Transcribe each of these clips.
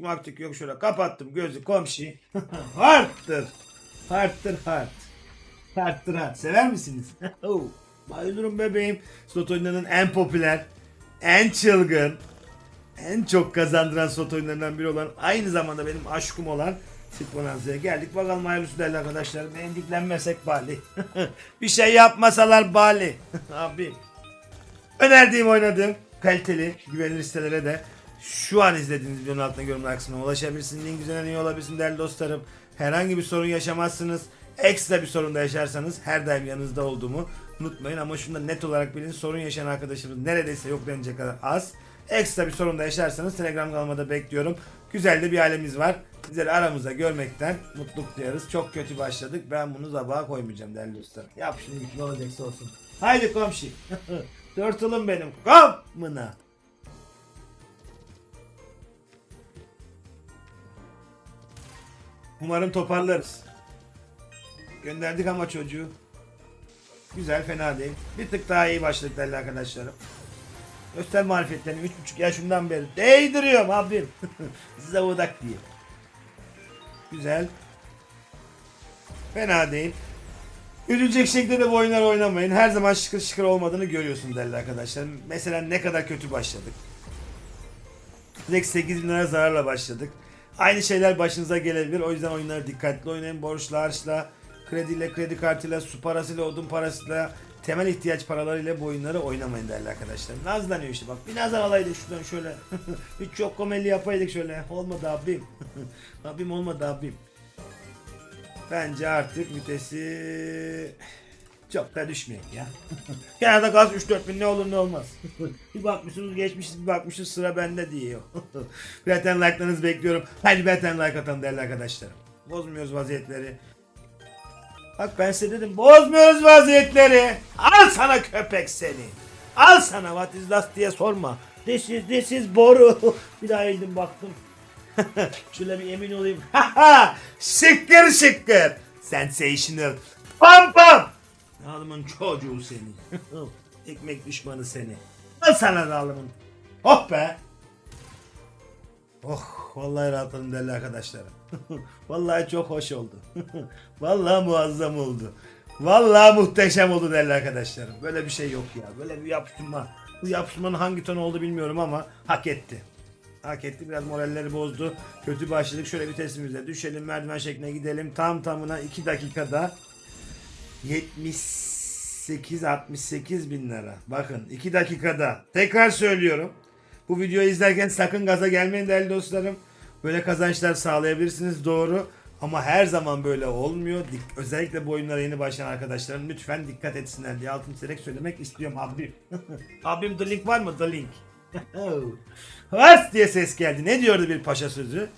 taktik maktik yok şöyle kapattım gözü komşu. Harttır. Harttır hart. Harttır hart. Sever misiniz? Bayılırım bebeğim. Slot oyunlarının en popüler, en çılgın, en çok kazandıran slot oyunlarından biri olan aynı zamanda benim aşkım olan Sitbonanza'ya geldik. Bakalım hayırlısı değerli arkadaşlar. Beğendiklenmesek bali. bir şey yapmasalar bali. Abi. Önerdiğim oynadığım kaliteli güvenilir sitelere de şu an izlediğiniz videonun altına yorumlar kısmına ulaşabilirsiniz. Link üzerinden iyi olabilirsin değerli dostlarım. Herhangi bir sorun yaşamazsınız. Ekstra bir sorun da yaşarsanız her daim yanınızda olduğumu unutmayın. Ama şunu da net olarak bilin. Sorun yaşayan arkadaşımız neredeyse yok denecek kadar az. Ekstra bir sorun da yaşarsanız Telegram kanalıma bekliyorum. Güzel de bir ailemiz var. Sizleri aramızda görmekten mutluluk duyarız. Çok kötü başladık. Ben bunu zabağa koymayacağım değerli dostlar. Yap şunu ne olacaksa olsun. Haydi komşu. Turtle'ım benim. Kapmına. Umarım toparlarız. Gönderdik ama çocuğu. Güzel fena değil. Bir tık daha iyi başladık değerli arkadaşlarım. Göster marifetlerini 3,5 yaşımdan beri değdiriyorum abim. Size odak diye. Güzel. Fena değil. Üzülecek şekilde de bu oyunları oynamayın. Her zaman şıkır şıkır olmadığını görüyorsun değerli arkadaşlar. Mesela ne kadar kötü başladık. Direkt 8 bin lira zararla başladık. Aynı şeyler başınıza gelebilir. O yüzden oyunları dikkatli oynayın. Borçla, harçla, krediyle, kredi kartıyla, su parasıyla, odun parasıyla, temel ihtiyaç paralarıyla bu oyunları oynamayın değerli arkadaşlar. Nazlanıyor işte bak. Bir nazar alaydık şuradan şöyle. bir çok komedi yapaydık şöyle. Olmadı abim. abim olmadı abim. Bence artık vitesi çok da düşmeyin ya. Genelde gaz 3-4 bin ne olur ne olmaz. bir bakmışsınız geçmişiz bir bakmışız sıra bende diyor. Zaten like'larınızı bekliyorum. Hadi zaten like atalım değerli arkadaşlarım. Bozmuyoruz vaziyetleri. Bak ben size dedim bozmuyoruz vaziyetleri. Al sana köpek seni. Al sana what is last diye sorma. This is, this is boru. bir daha eğildim baktım. Şöyle bir emin olayım. şıkkır şıkkır. Sensational. Pam pam. Alımın çocuğu seni. Ekmek düşmanı seni. Al sana da alımın. Oh be. Oh vallahi rahatladım değerli arkadaşlarım. vallahi çok hoş oldu. vallahi muazzam oldu. Vallahi muhteşem oldu değerli arkadaşlarım. Böyle bir şey yok ya. Böyle bir yapıştırma. Bu yapıştırmanın hangi ton oldu bilmiyorum ama hak etti. Hak etti. Biraz moralleri bozdu. Kötü başladık. Şöyle vitesimize düşelim. Merdiven şekline gidelim. Tam tamına 2 dakikada 78-68 bin lira. Bakın 2 dakikada. Tekrar söylüyorum. Bu videoyu izlerken sakın gaza gelmeyin değerli dostlarım. Böyle kazançlar sağlayabilirsiniz doğru. Ama her zaman böyle olmuyor. Dik- Özellikle bu oyunlara yeni başlayan arkadaşlarım lütfen dikkat etsinler diye altın çizerek söylemek istiyorum abim. abim the link var mı? The link. Has diye ses geldi. Ne diyordu bir paşa sözü?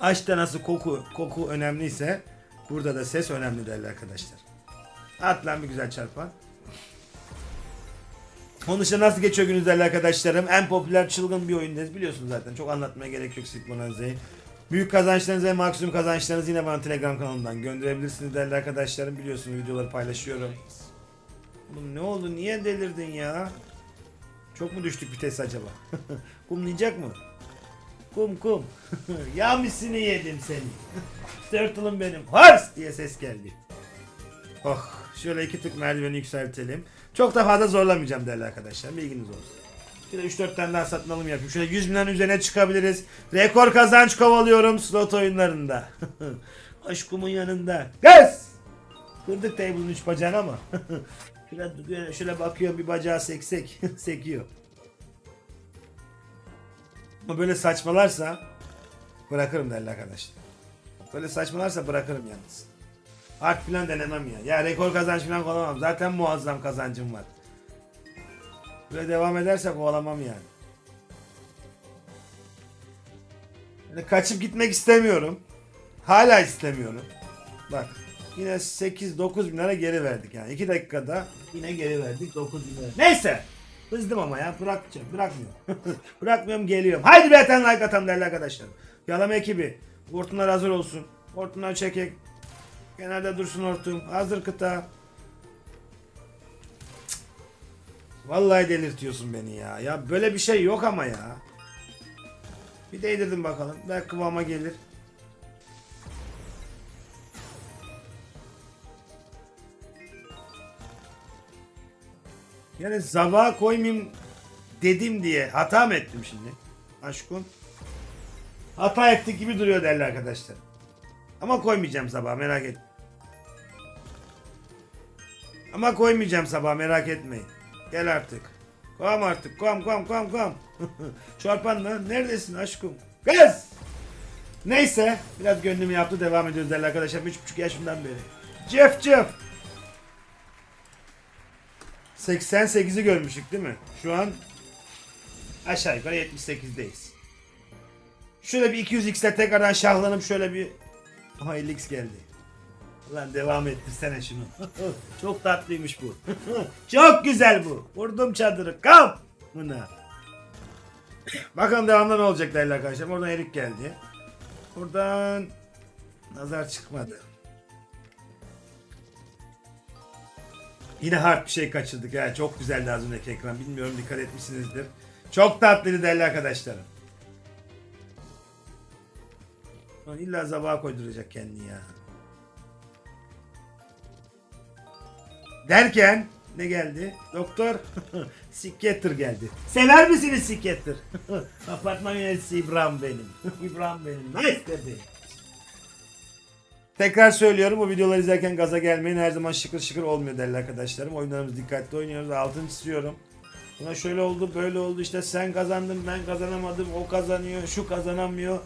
Aşkta nasıl koku koku önemliyse burada da ses önemli değerli arkadaşlar. At lan bir güzel çarpan. Onun dışında nasıl geçiyor gününüz değerli arkadaşlarım? En popüler çılgın bir oyundayız biliyorsunuz zaten. Çok anlatmaya gerek yok Silk Bonanza'yı. Büyük kazançlarınızı ve maksimum kazançlarınızı yine bana Telegram kanalımdan gönderebilirsiniz değerli arkadaşlarım. Biliyorsunuz videoları paylaşıyorum. Oğlum ne oldu? Niye delirdin ya? Çok mu düştük vites acaba? Kumlayacak mı? Kum kum. ya misini yedim seni. Turtle'ım benim. Hars diye ses geldi. Oh şöyle iki tık merdiveni yükseltelim. Çok da fazla zorlamayacağım değerli arkadaşlar. Bilginiz olsun. Şöyle 3-4 tane daha satın alım yapayım. Şöyle 100 binden üzerine çıkabiliriz. Rekor kazanç kovalıyorum slot oyunlarında. Aşkımın yanında. Gaz! Kırdık table'ın 3 bacağını ama. şöyle, şöyle bakıyorum bir bacağı seksek. Sekiyor. Ama böyle saçmalarsa bırakırım değerli arkadaşlar. Böyle saçmalarsa bırakırım yalnız. Harp falan denemem ya. Ya rekor kazanç falan kovalamam. Zaten muazzam kazancım var. Böyle devam ederse kovalamam yani. Yani kaçıp gitmek istemiyorum. Hala istemiyorum. Bak yine 8-9 bin lira geri verdik yani. 2 dakikada yine geri verdik 9 bin lira. Neyse. Hızdım ama ya bırakacağım. Bırakmıyorum. Bırakmıyorum geliyorum. Haydi bir like atalım değerli arkadaşlar. Yalama ekibi. Hortumlar hazır olsun. Hortumlar çekek. Genelde dursun hortum. Hazır kıta. Vallahi delirtiyorsun beni ya. Ya böyle bir şey yok ama ya. Bir değdirdim bakalım. Belki kıvama gelir. Yani sabaha koymayayım dedim diye hata mı ettim şimdi? Aşkım. Hata ettik gibi duruyor değerli arkadaşlar. Ama koymayacağım sabah merak et. Ama koymayacağım sabah merak etmeyin. Gel artık. Kom artık kom kom kom kom. Çorpan lan neredesin aşkım? Kız! Neyse biraz gönlümü yaptı devam ediyoruz değerli arkadaşlar. 3,5 yaşımdan beri. Cef cef. 88'i görmüştük değil mi? Şu an aşağı yukarı 78'deyiz. Şöyle bir 200x'le tekrardan şahlanıp şöyle bir... Aha 50x geldi. Ulan devam ettirsene şunu. Çok tatlıymış bu. Çok güzel bu. Vurdum çadırı. Kap! Buna. Bakalım devamında ne olacak değerli arkadaşlar. Oradan erik geldi. Buradan nazar çıkmadı. Yine hard bir şey kaçırdık ya. Çok güzeldi az önceki ekran. Bilmiyorum dikkat etmişsinizdir. Çok tatlıydı değerli arkadaşlarım. İlla zabağa koyduracak kendini ya. Derken ne geldi? Doktor Psikiyatr geldi. Sever misiniz psikiyatr? Apartman yöneticisi İbrahim benim. İbrahim benim. Nice dedi. Tekrar söylüyorum bu videoları izlerken gaza gelmeyin. Her zaman şıkır şıkır olmuyor değerli arkadaşlarım. Oyunlarımızı dikkatli oynuyoruz. Altını çiziyorum. Buna şöyle oldu böyle oldu işte sen kazandın ben kazanamadım o kazanıyor şu kazanamıyor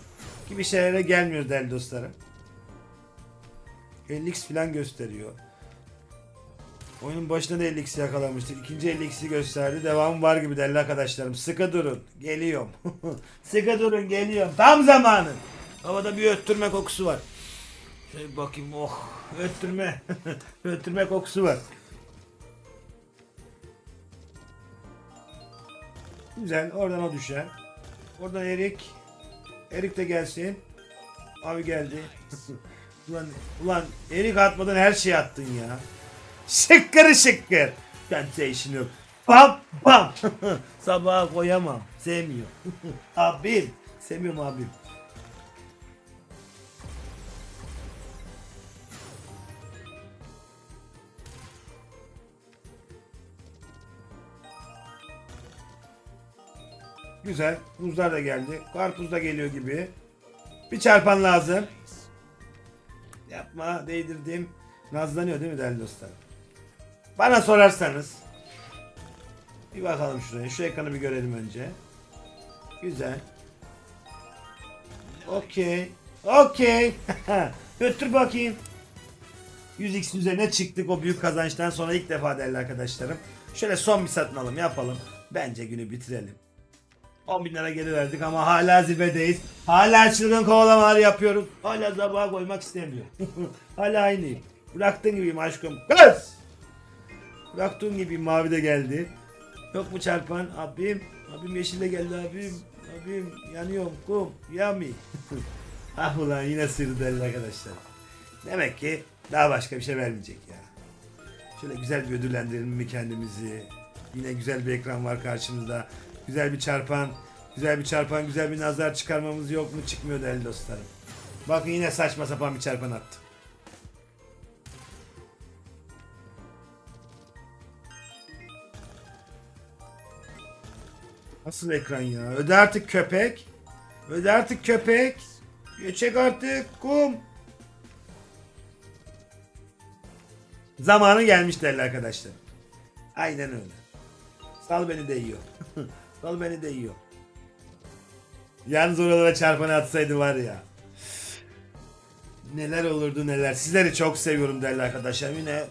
gibi şeylere gelmiyoruz değerli dostlarım. 50x falan gösteriyor. Oyunun başında da 50x yakalamıştık. İkinci 50x'i gösterdi. Devamı var gibi değerli arkadaşlarım. Sıkı durun. Geliyorum. Sıkı durun geliyorum. Tam zamanı. Havada bir öttürme kokusu var. Şöyle bir bakayım. Oh. Öttürme. öttürme kokusu var. Güzel. Oradan o düşer. Oradan Erik. Erik de gelsin. Abi geldi. ulan, ulan Erik atmadan her şeyi attın ya. Şıkkır şıkkır. Yok. Bam bam. Sabaha koyamam. Sevmiyor. abim. Sevmiyorum abim. Güzel. Buzlar da geldi. Karpuz da geliyor gibi. Bir çarpan lazım. Yapma değdirdim. Nazlanıyor değil mi değerli dostlar? Bana sorarsanız. Bir bakalım şuraya. Şu ekranı bir görelim önce. Güzel. Okey. Okey. Götür bakayım. 100x üzerine çıktık o büyük kazançtan sonra ilk defa değerli arkadaşlarım. Şöyle son bir satın alım yapalım. Bence günü bitirelim. 10 bin lira geri verdik ama hala zirvedeyiz. Hala çılgın kovalamalar yapıyoruz. Hala zabağa koymak istemiyor. hala aynıyım. Bıraktığın gibiyim aşkım. Kız! Bıraktığın gibi mavi de geldi. Yok mu çarpan? Abim. Abim yeşille geldi abim. Abim yanıyorum kum. Yami. ah ulan yine delil arkadaşlar. Demek ki daha başka bir şey vermeyecek ya. Şöyle güzel bir ödüllendirelim mi kendimizi? Yine güzel bir ekran var karşımızda. Güzel bir çarpan, güzel bir çarpan, güzel bir nazar çıkarmamız yok mu? Çıkmıyor değerli dostlarım. Bakın yine saçma sapan bir çarpan attı. Nasıl ekran ya? Öde artık köpek. Öde artık köpek. Geçek artık kum. Zamanı gelmiş değerli arkadaşlar. Aynen öyle. Sal beni de yiyor. Sal beni de yiyor. Yalnız oralara çarpanı atsaydı var ya. Neler olurdu neler. Sizleri çok seviyorum değerli arkadaşlar. Yine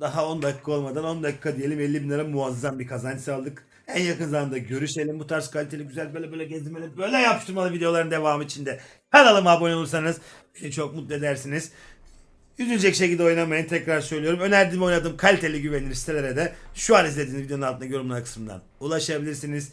daha 10 dakika olmadan 10 dakika diyelim 50 bin lira muazzam bir kazanç sağladık. En yakın zamanda görüşelim. Bu tarz kaliteli güzel böyle böyle gezmeli böyle yapıştırmalı videoların devamı için de kanalıma abone olursanız beni çok mutlu edersiniz. Üzülecek şekilde oynamayın tekrar söylüyorum. Önerdiğim oynadığım kaliteli güvenilir sitelere de şu an izlediğiniz videonun altında yorumlar kısmından ulaşabilirsiniz.